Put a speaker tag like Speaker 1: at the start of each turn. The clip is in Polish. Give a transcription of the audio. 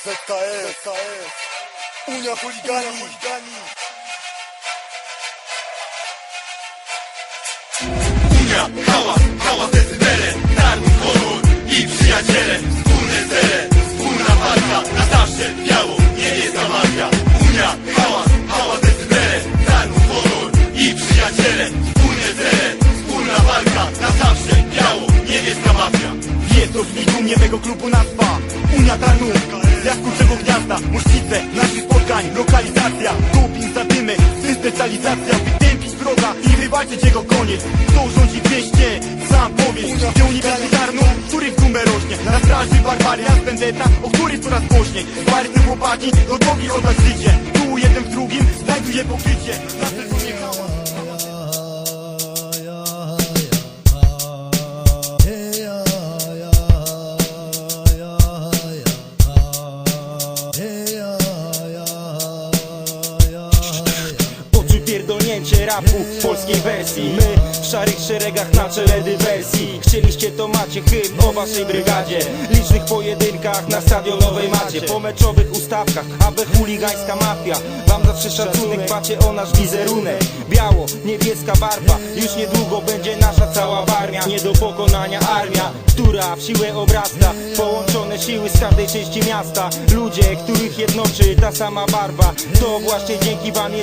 Speaker 1: ZKS, ZKS. Unia chuligani.
Speaker 2: Unia, hałas, hałas decybele Tarnów, honor i przyjaciele Wspólne cele, wspólna walka Na zawsze biało, niebieska magia Unia, hałas, hałas decybele Tarnów, honor i przyjaciele Wspólne cele, wspólna walka Na zawsze biało, niebieska mafia
Speaker 3: Jest to dumnie mego klubu nazwa Unia Tarnów, jak kurczego gniazda. Muszkice naszych spotkań, lokalizacja. Doping za dymy, syn specjalizacja Wytępić wroga i wywalczyć jego koniec. Kto rządzi w mieście, sam powie Gdzie uniwersytet Tarnów, których dumę rośnie. Na straży barbaria, vendetta, o których coraz głośniej. Barwne chłopaki, gotowi oddać życie. Tu jeden w drugim, znajduje pokrycie. Na hałas
Speaker 4: rapu w polskiej wersji. My w szarych szeregach na czele dywersji. Chcieliście to macie hymn o waszej brygadzie. Licznych pojedynkach na stadionowej macie. Po meczowych ustawkach, aby chuligańska mafia. Wam zawsze szacunek, dbacie o nasz wizerunek. Biało, niebieska barwa. Już niedługo będzie nasza cała armia. Nie do pokonania armia, która w siłę obrasta. Połączone siły z każdej części miasta. Ludzie, których jednoczy ta sama barwa. To właśnie dzięki wam jezioro